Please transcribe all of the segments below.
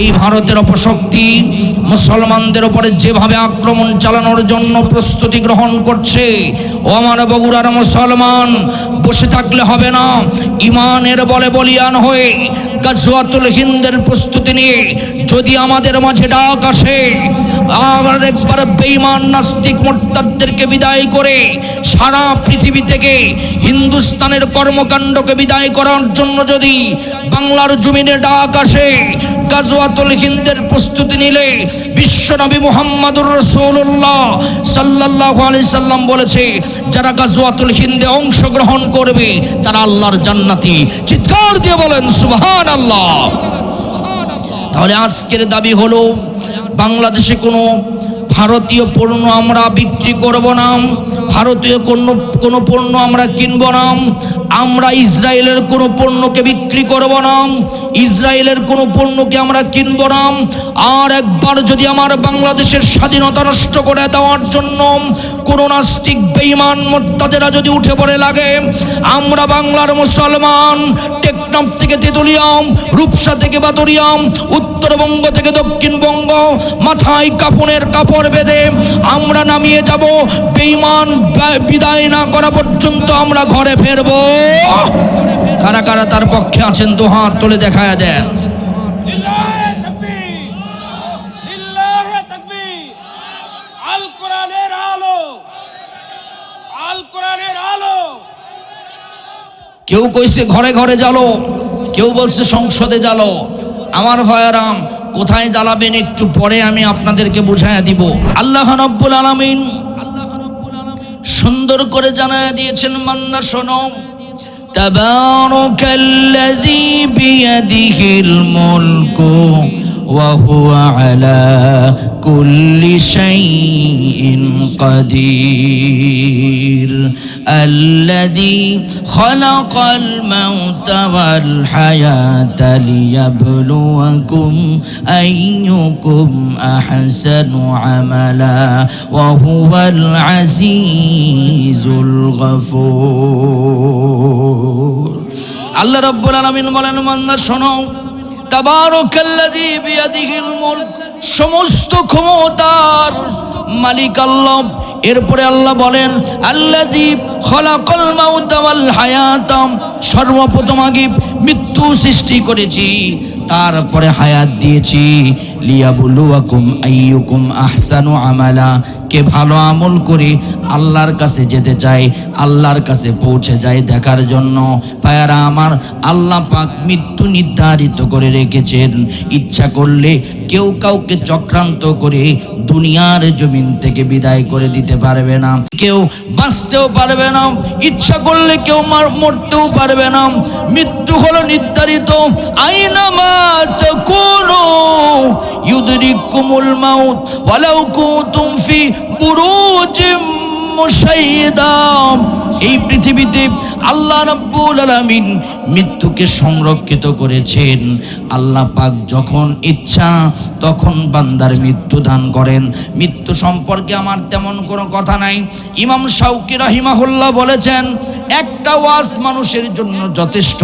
এই ভারতের অপশক্তি মুসলমানদের উপরে যেভাবে আক্রমণ চালানোর জন্য প্রস্তুতি গ্রহণ করছে, ও আমার বগুড়ার মুসলমান, বসে থাকলে হবে না। ইমানের বলে বলিয়ান হয়ে গাজওয়াতুল হিন্দের প্রস্তুতি নিয়ে যদি আমাদের মাঝে ডাক আসে আর একবার বেঈমান নাস্তিক মোট্টাদেরকে বিদায় করে সারা পৃথিবী থেকে হিন্দুস্তানের কর্মকাণ্ডকে বিদায় করার জন্য যদি বাংলার জমিনে ডাক আসে, গাজওয়াতুল হিন্দের প্রস্তুতি নিলে বিশ্বনবী মুহাম্মাদুর রসুল্লাহ সাল্লাল্লাহু আলাইহি সাল্লাম বলেছে, যারা গাজওয়াতুল হিন্দে অংশগ্রহণ করবে, তারা আল্লাহর জান্নাতি। চিৎকার দিয়ে বলেন, সুবহানাল্লাহ। তাহলে আজকের দাবি হলো বাংলাদেশে কোনো ভারতীয় পণ্য আমরা বিক্রি করব না, ভারতীয় কোনো কোনো পণ্য আমরা কিনব না, আমরা ইসরায়েলের কোনো পণ্যকে বিক্রি করব না, ইসরায়েলের কোনো পণ্যকে আমরা কিনব না, আর একবার যদি আমার বাংলাদেশের স্বাধীনতা নষ্ট করে দেওয়ার জন্য কোনো নাস্তিক, বেঈমান, মোত্তাদেরা যদি উঠে পড়ে লাগে, আমরা বাংলার মুসলমান টেকনাফ থেকে তেতুলিয়াম, রূপসা থেকে বাতরিয়াম, উত্তরবঙ্গ থেকে দক্ষিণবঙ্গ, মাথায় কাপনের কাপড় বেঁধে আমরা নামিয়ে যাব। বেইমান বিদায় না করা পর্যন্ত আমরা ঘরে ফেরব। কারা কারা তার পক্ষে আছেন তো হাত তুলে দেখায় দেন। কেউ কইছে ঘরে ঘরে জ্বালো কেউ বলছে সংসদে জ্বালো আমার ভয়ারাম কোথায় জ্বালাবেন একটু পরে আমি আপনাদেরকে বুঝাইয়া দিব আল্লাহ রব্বুল আলামিন সুন্দর করে জানায়া দিয়েছেন মান্না শোনো تبارك الذي بيده الملك وهو على كل شيء قدير الذي خلق الموت والحياة ليبلوكم أيكم أحسن عملا وهو العزيز الغفور আল্লাহ রব্বুল আলামিন বলেন মান্না শোনো তাবারাকাল্লাযী বিয়াদিহিল মুলক সমস্ত ক্ষমতার মালিক আল্লাহ। এরপরে আল্লাহ বলেন আল্লাহ হায়াতাম সর্বপ্রথম আগে মৃত্যু সৃষ্টি করেছি। তারপরে হায়াত দিয়েছি। লিয়াবুলুয়াকুম আইয়ুকুম আহসানু আমালা। কে ভালো আমল করে আল্লাহর কাছে যেতে চায়, আল্লাহর কাছে পৌঁছে যায় দেখার জন্য। পায়ারা আমার আল্লাহ পাক মৃত্যু নির্ধারিত করে রেখেছেন। ইচ্ছা করলে কেউ কাউকে চক্রান্ত করে দুনিয়ার জমিন থেকে বিদায় করে দিতে পারবে না। কেউ বাঁচতেও পারবে না। ইচ্ছা করলে কেউ মার মরতেও পারবে না। মৃত্যু হলো নির্ধারিত আইনামা তাকুনু ইউদরিকুমুল মাউত ওয়ালাউ কুনতুম ফি বুরুজিম এই পৃথিবীতে আল্লাহ রাব্বুল আলামিন মৃত্যুকে সংরক্ষিত করেছেন। আল্লাহ পাক যখন ইচ্ছা তখন বান্দার মৃত্যু দান করেন। মৃত্যু সম্পর্কে আমার তেমন কোনো কথা নাই। ইমাম শাউকি রাহিমাহুল্লাহ বলেছেন, একটা ওয়াজ মানুষের জন্য যথেষ্ট।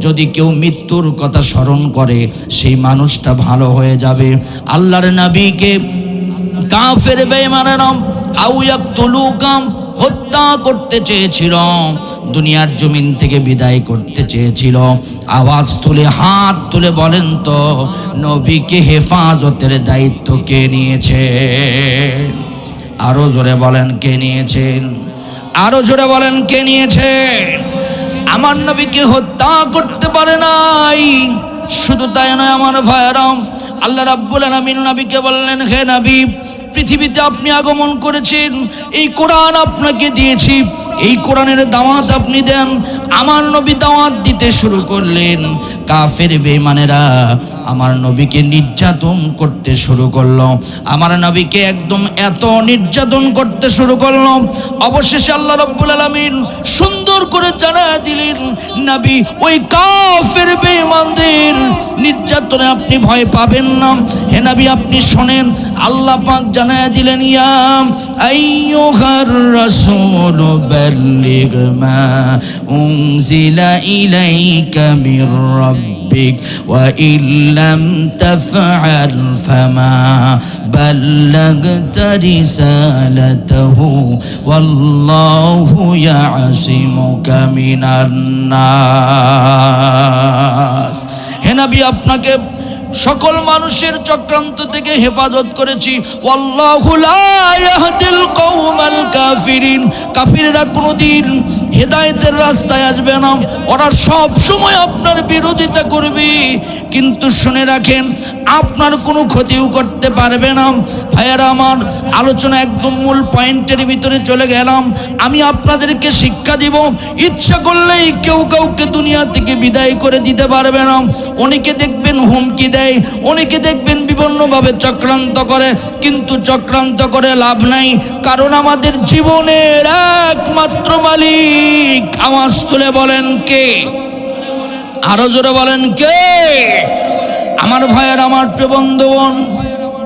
যদি কেউ মৃত্যুর কথা স্মরণ করে, সেই মানুষটা ভালো হয়ে যাবে। আল্লাহর নবীকে কাফের বেঈমানেরা আউ ইয়াকতুলুকাম, হত্যা করতে চেয়েছিল, দুনিয়ার জমিন থেকে বিদায় করতে চেয়েছিল। আওয়াজ তুলে, হাত তুলে বলেন তো, নবীকে হেফাজতের দায়িত্ব কে নিয়েছে? আরও জোরে বলেন, কে নিয়েছেন? আরও জোরে বলেন, কে নিয়েছে আমার নবীকে হত্যা করতে পারে নাই। শুধু তাই নয়, আমার ভাইরাম আল্লাহ রাব্বুল আলামিন নবীকে বললেন, হে নবী পৃথিবীতে আপনি আগমন করেছেন, এই কোরআন আপনাকে দিয়েছি, এই কোরআনের দাওয়াত আপনি দেন, আমার নবী দাওয়াত দিতে শুরু করলেন। কাফের বেমানেরা আমার নবীকে নির্যাতন করতে শুরু করল। আমার নবীকে একদম এত নির্যাতন করতে শুরু করল। অবশেষে আল্লাহ রব্বুল আলামিন সুন্দর করে জানা দিলেন, নবী, ওই কাফের বেঈমানদের নির্যাতনে আপনি ভয় পাবেন না। হে নবী, আপনি শোনেন। আল্লাহ পাক জানায়া দিলেন, ইয়া আইয়ুহার রাসূল, বাল্লিগ মা উনজিলা ইলাইকা মির ربك وإن لم تفعل فما بلغت رسالته والله يعصمك من الناس হে নবী আপনাকে সকল মানুষের চক্রান্ত থেকে হেফাজত করেছি। কাফিররা কোনোদিন হেদায়েতের রাস্তায় আসবে না। ওরা সব সময় আপনার বিরোধিতা করবে। কিন্তু শুনে রাখেন, আপনার কোনো ক্ষতিও করতে পারবে না। ভাইয়ারা, আমার আলোচনা একদম মূল পয়েন্টের ভিতরে চলে গেলাম। আমি আপনাদেরকে শিক্ষা দিব। ইচ্ছা করলেই কেউ কাউকে দুনিয়া থেকে বিদায় করে দিতে পারবে না। অনেকে দেখবেন হুমকি দেয়। অনেকে দেখবেন বিভিন্নভাবে চক্রান্ত করে, কিন্তু চক্রান্ত করে লাভ নাই। কারণ আমাদের জীবনের একমাত্র মালিক। আওয়াজ তুলে বলেন কে? আরও জোরে বলেন কে? আমার ভাইয়ের আমার প্রিয় বন্ধুগণ,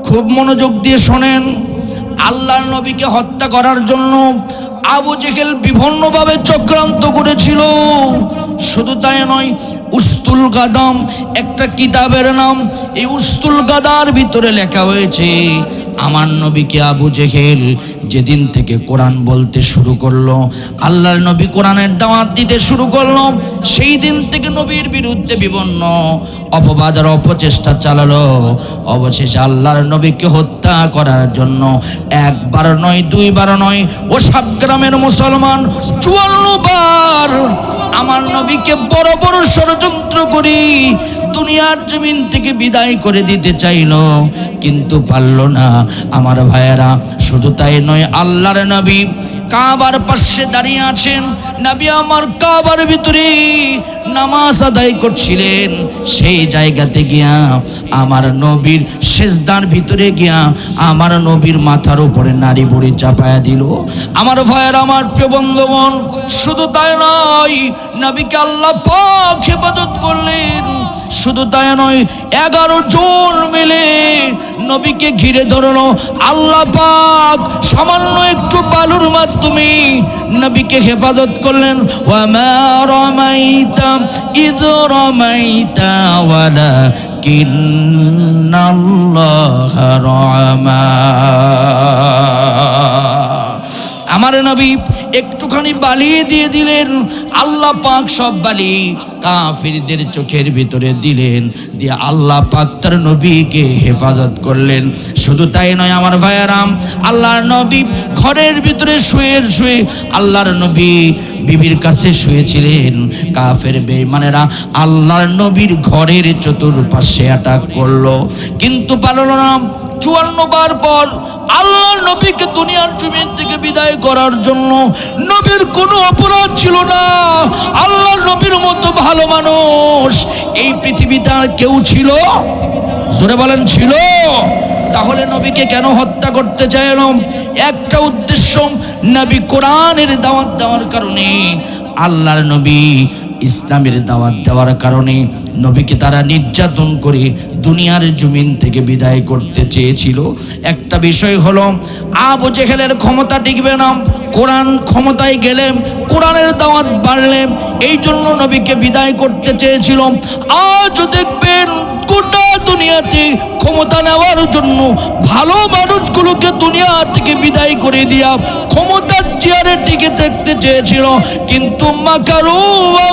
খুব মনোযোগ দিয়ে শোনেন। আল্লাহর নবীকে হত্যা করার জন্য আবু জেহেল বিভিন্নভাবে চক্রান্ত করেছিল। শুধু তাই নয়, উস্তুল গাদাম, একটা কিতাবের নাম, এই উস্তুল গাদার ভিতরে লেখা হয়েছে, আমার নবীকে আবু জেহেল যেদিন থেকে কোরআন বলতে শুরু করল, আল্লাহর নবী কোরআনের দাওয়াত দিতে শুরু করল, সেই দিন থেকে নবীর বিরুদ্ধে বিভিন্ন অপবাদ আর অপচেষ্টা চালালো। অবশেষে আল্লাহর নবীকে হত্যা করার জন্য একবার নয়, দুইবার নয়, ও সাত গ্রামের মুসলমান চুয়ান্ন বার আমার নবীকে বড় বড় ষড়যন্ত্র করি দুনিয়ার জমিন থেকে বিদায় করে দিতে চাইলো, কিন্তু পারল না। আমার ভাইয়েরা, শুধু তাই নয় আল্লাহর নবী কাবার পাশে দাঁড়িয়ে আছেন। নবী আমার কাবার ভিতরে নামাজ আদায় করছিলেন। সেই জায়গাতে গিয়া আমার নবীর শেষদার ভিতরে গিয়া আমার নবীর মাথার উপরে নারী বুড়ি চাপায়া দিল। আমার ভয়ের আমার প্রিয় বন্ধুগণ, শুধু তাই নয়, নবীকে আল্লাহ পাক হেফাজত করলেন। শুধু তাই নয়, এগারো জন মিলে নবীকে ঘিরে ধরলো। আল্লাহ পাক সামান্য একটু বালুর মাধ্যমে নবীকে হেফাজত করলেন। আমার নবী একটুখানি বালিয়ে দিয়ে দিলেন। আল্লাহ পাক সব বালি কাফিরদের চোখের ভিতরে দিলেন, দিয়ে আল্লাহ পাক তার নবীকে হেফাজত করলেন। শুধু তাই নয় আমার ভাইয়ারাম, আল্লাহর নবী ঘরের ভিতরে শুয়ে শুয়ে আল্লাহর নবী বিবির কাছে শুয়েছিলেন। কাফের বেঈমানেরা আল্লাহর নবীর ঘরের চতুর্পাশে অ্যাটাক করল। কিন্তু পারল না, চুয়ান্ন বার পর আল্লাহর নবীকে দুনিয়ার জমিন থেকে বিদায় করার জন্য নবীর কোনো অপরাধ ছিল না। আল্লাহর নবীর মতো ভালো মানুষ। এই পৃথিবীতে আর কেউ ছিল? জোরে বলেন, ছিল? তাহলে নবীকে কেন হত্যা করতে চাইলাম একটা উদ্দেশ্য নবী কোরআনের দাওয়াত দেওয়ার কারণে, আল্লাহর নবী ইসলামের দাওয়াত দেওয়ার কারণে নবীকে তারা নির্যাতন করে দুনিয়ার জমিন থেকে বিদায় করতে চেয়েছিল। একটা বিষয় হলো, আবু জেহেলের ক্ষমতা টিকবে না, কোরআন ক্ষমতায় গেলে কোরআনের দাওয়াত বাড়লে এই জন্য নবীকে বিদায় করতে চেয়েছিল। আজও দেখবেন গোটা দুনিয়াতে ক্ষমতা নেওয়ার জন্য ভালো মানুষগুলোকে দুনিয়া থেকে বিদায় করে দিয়া ক্ষমতার চেয়ারে টিকে থাকতে চেয়েছিল। কিন্তু মাকারু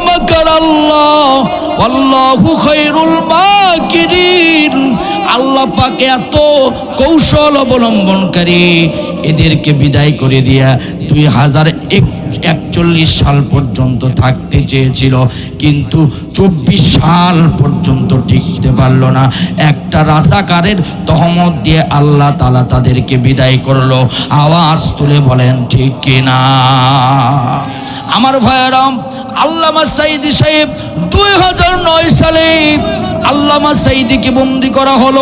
মাকার আল্লাহ আল্লাহু খায়রুল মাকিরিন। আল্লাহ পাকে এত কৌশল অবলম্বনকারী এদেরকে বিদায় করে দিয়া দুই হাজার এক একচল্লিশ সাল পর্যন্ত থাকতে চেয়েছিল, কিন্তু চব্বিশ সাল পর্যন্ত টিকতে পারল না। একটা রাসাকারের তহমত দিয়ে আল্লাহ তালা তাদেরকে বিদায় করল। আওয়াজ তুলে বলেন, ঠিক কিনা আমার ভাইয়ারাম, আল্লামা সাইদি সাহেব দুই হাজার নয় সালে আল্লামা সাইদিকে বন্দি করা হলো।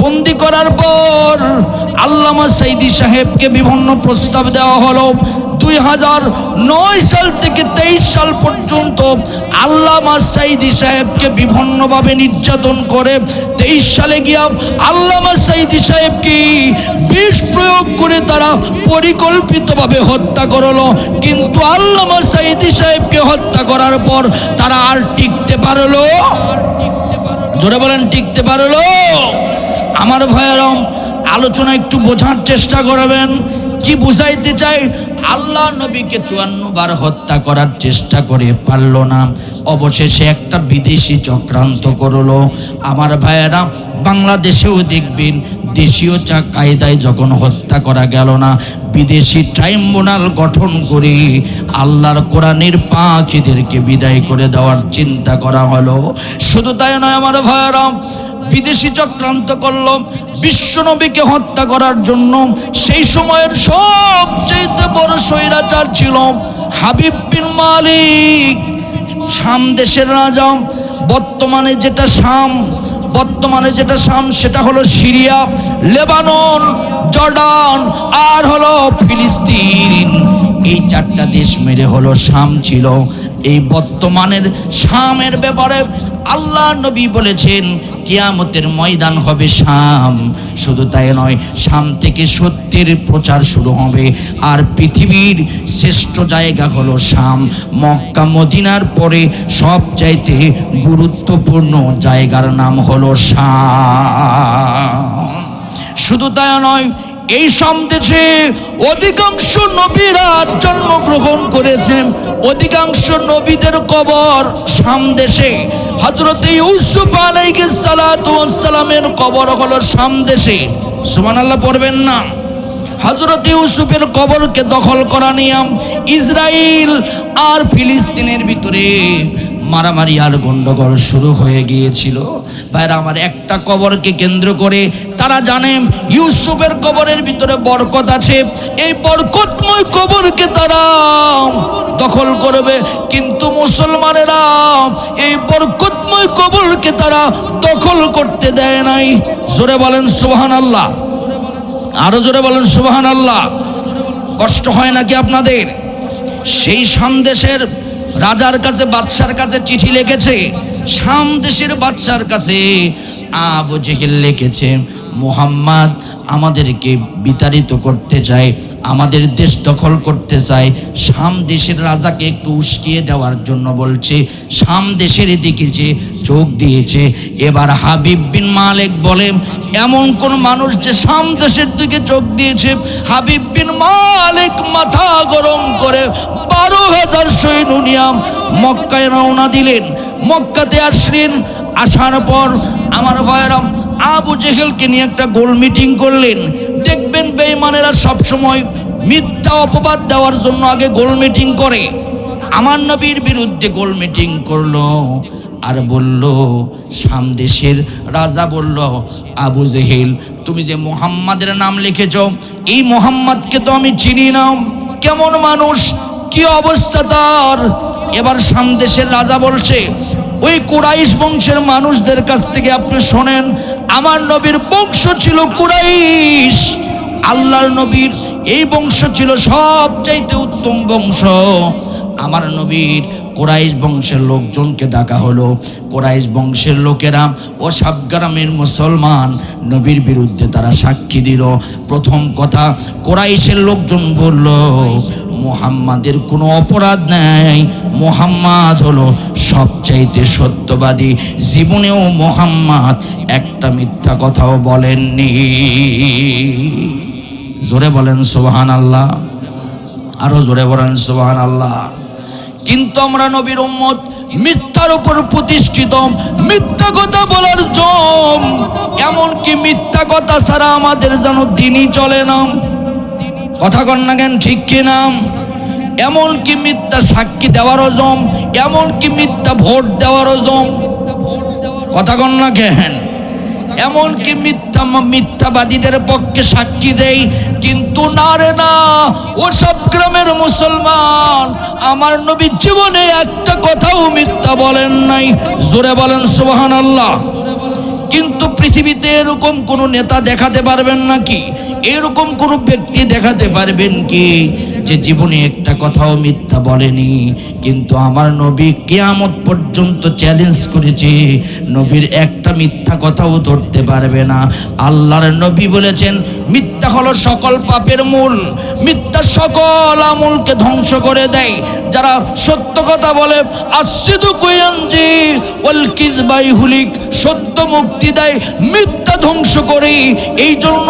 বন্দি করার পর আল্লামা সাইদি সাহেবকে বিভিন্ন প্রস্তাব দেওয়া হলো। দুই হাজার নয় সাল থেকে তেইশ সাল পর্যন্ত আল্লামা সাইদি সাহেবকে বিভিন্নভাবে নির্যাতন করে, তেইশ সালে গিয়া আল্লামা সাইদি সাহেবকে বিষ প্রয়োগ করে তারা পরিকল্পিতভাবে হত্যা করল। কিন্তু আল্লামা সাইদি সাহেবকে হত্যা করার পর তারা আর টিকতে পারল। জোরে বলেন, টিকতে পারল আমার ভয়েরম আলোচনা একটু বোঝার চেষ্টা করবেন। কি বুঝাইতে চাই? আল্লাহ নবীকে চুয়ান্ন বার হত্যা করার চেষ্টা করে পারল না। অবশেষে একটা বিদেশি চক্রান্ত করল। আমার ভাইয়েরা, বাংলাদেশেও দেখবেন, দেশীয় চা কায়দায় যখন হত্যা করা গেল না বিদেশি ট্রাইব্যুনাল গঠন করে আল্লাহর কোরআনের পাখিদেরকে বিদায় করে দেওয়ার চিন্তা করা হলো। শুধু তাই নয় আমার ভাইয়েরা, বিদেশি চক্রান্ত করল বিশ্বনবীকে হত্যা করার জন্য। সেই সময়ের সবচেয়ে বড় স্বৈরাচার ছিল হাবিব বিন মালিক, শাম দেশের রাজা। বর্তমানে যেটা শাম বর্তমানে যেটা শাম সেটা হলো সিরিয়া লেবানন জর্ডান আর হলো ফিলিস্তিন। এই চারটা দেশ মেরে হলো শাম ছিল। এই বর্তমানের শামের ব্যাপারে আল্লাহ নবী বলেছেন, কিয়ামতের ময়দান হবে শাম। শুধু তাই নয়, শাম থেকে সত্যের প্রচার শুরু হবে। আর পৃথিবীর শ্রেষ্ঠ জায়গা হলো শাম। মক্কা, মদিনার পরে সব চাইতে গুরুত্বপূর্ণ জায়গার নাম হলো শাম। শুধু তাই নয় এই সন্দেশে অধিকাংশ নবীরা জন্মগ্রহণ করেছেন। অধিকাংশ নবীদের কবর সামদেশে। হজরত ইউসুফ আলাইহিস সালাতু ওয়াস কবর হলো সামদেশে। সুমান আল্লাহ পড়বেন না। হজরত ইউসুফের কবরকে দখল করা নিয়ম ইসরায়েল আর ফিলিস্তিনের ভিতরে। মারামারি আর গন্ডগোল শুরু হয়ে গিয়েছিল। ভাইরা, আমার একটা কবরকে কেন্দ্র করে তারা জানে ইউসুফের কবরের ভিতরে বরকত আছে। এই বরকতময় কবরকে তারা দখল করবে। কিন্তু মুসলমানেরা এই বরকতময় কবরকে তারা দখল করতে দেয় নাই। জোরে বলেন সুবহান আল্লাহ আরও জোরে বলেন সুবহান আল্লাহ কষ্ট হয় নাকি আপনাদের? সেই সামদেশের রাজার কাছে বাদশার কাছে চিঠি লিখেছে সামদেশের বাদশার কাছে আবু জেহেল লিখেছে, মোহাম্মদ আমাদেরকে বিতাড়িত করতে চায়, আমাদের দেশ দখল করতে চায়। শাম দেশের রাজাকে একটু উস্কিয়ে দেওয়ার জন্য বলছে, শাম দেশের দিকে যে চোখ দিয়েছে। এবার হাবিব বিন মালিক বলে, এমন কোন মানুষ যে শাম দেশের দিকে চোখ দিয়েছে, হাবিব বিন মালিক মাথা গরম করে বারো হাজার সৈন্য নিয়াম মক্কায় রওনা দিলেন। মক্কাতে আসলেন আসার পর আমার ভয়েরাম আবু জেহেলকে নিয়ে একটা গোল মিটিং করলেন। দেখবেন বেঈমানেরা সবসময় মিথ্যা অপবাদ দেওয়ার জন্য আগে গোল মিটিং করে। আমার নবীর বিরুদ্ধে গোল মিটিং করল আর বলল সামদেশের রাজা বলল, আবু জেহেল, তুমি যে মোহাম্মদের নাম লিখেছ, এই মোহাম্মদকে তো আমি চিনি না। কেমন মানুষ, কি অবস্থা তার? এবার সামদেশের রাজা বলছে ওই কুরাইশ বংশের মানুষদের কাছ থেকে আপনি শোনেন, আমার নবীর বংশ ছিল কুরাইশ, আল্লাহর নবীর এই বংশ ছিল সবচাইতে উত্তম বংশ। আমার নবীর কোরাইশ বংশের লোকজনকে ডাকা হলো। কোরাইশ বংশের লোকেরা ও সাবগ্রামের মুসলমান নবীর বিরুদ্ধে তারা সাক্ষী দিল। প্রথম কথা, কোরাইশের লোকজন বলল মোহাম্মদের কোনো অপরাধ নেই। মোহাম্মদ হলো সবচাইতে সত্যবাদী। জীবনেও মোহাম্মদ একটা মিথ্যা কথাও বলেননি। জোরে বলেন সোহান আল্লাহ আরও জোরে বলেন সোহান আল্লাহ কিন্তু আমরা নবীর উম্মত মিথ্যার উপর প্রতিষ্ঠিত, মিথ্যা কথা বলার জম। এমনকি মিথ্যা কথা ছাড়া আমাদের যেন দিনই চলে না। কথা কন না কেন, ঠিক কিনা এমনকি মিথ্যা সাক্ষী দেওয়ারও জম এমনকি মিথ্যা ভোট দেওয়ারও জম? কথা কন না কেন? এমনকি মিথ্যা মিথ্যাবাদীদের পক্ষে সাক্ষী দেই? কিন্তু না রে না, ওসব গ্রামের মুসলমান, আমার নবীর জীবনে একটা কথাও মিথ্যা বলেন নাই। জোরে বলেন সুবহান আল্লাহ কিন্তু পৃথিবীতে এরকম কোনো নেতা দেখাতে পারবেন নাকি? এরকম কোনো ব্যক্তি দেখাতে পারবেন কি যে জীবনে একটা কথাও মিথ্যা বলেনি? কিন্তু আমার নবী কেয়ামত পর্যন্ত চ্যালেঞ্জ করেছে, নবীর একটা মিথ্যা কথাও ধরতে পারবে না। আল্লাহর নবী বলেছেন, মিথ্যা হলো সকল পাপের মূল, মিথ্যা সকল আমলকে ধ্বংস করে দেয়। যারা সত্য কথা বলে আসিদু কুয়াঞ্জি ওয়াল কিজবাই হুলিক, সত্য মুক্তি দেয়, মিথ্যা ধ্বংস করে। এই জন্য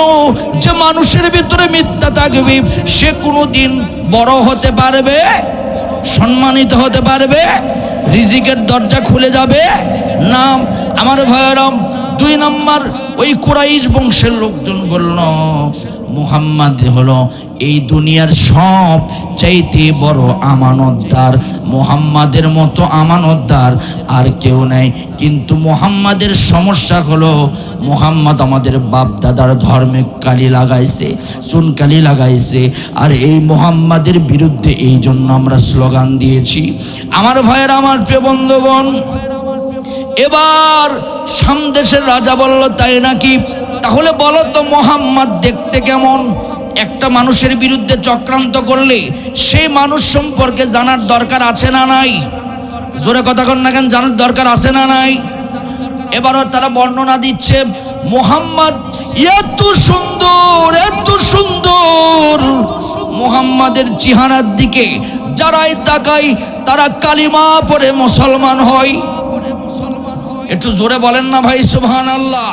যে মানুষের ভিতরে মিথ্যা থাকবে, সে কোনো দিন বড় হতে পারবে, সম্মানিত হতে পারবে, রিজিকের দরজা খুলে যাবে। না আমার ভাইয়েরাম দুই নম্বর, ওই কুরাইশ বংশের লোকজন বলল, মুহাম্মদ হলো এই দুনিয়ার সব চাইতে বড় আমানতদার। মুহাম্মাদের মতো আমানতদার আর কেউ নাই। কিন্তু মুহাম্মাদের সমস্যা হলো, মুহাম্মদ আমাদের বাপ দাদার ধর্মে কালি লাগাইছে চুন কালি লাগাইছে। আর এই মুহাম্মাদের বিরুদ্ধে এই জন্য আমরা স্লোগান দিয়েছি। আমার ভাইয়ের, আমার প্রিয় বন্ধুগণ, এবার সামদেশের রাজা বলল, তাই নাকি? তাহলে বলো তো মোহাম্মদ দেখতে কেমন? একটা মানুষের বিরুদ্ধে চক্রান্ত করলে সেই মানুষ সম্পর্কে জানার দরকার আছে না নাই? জোরে কথা কন না কেন, জানার দরকার আছে না নাই? এবারও তারা বর্ণনা দিচ্ছে, মোহাম্মদ এত সুন্দর এত সুন্দর। মোহাম্মদের চেহারার দিকে যারাই তাকাই তারা কালিমা পরে মুসলমান হয়। একটু জোরে বলেন না ভাই সুবহান আল্লাহ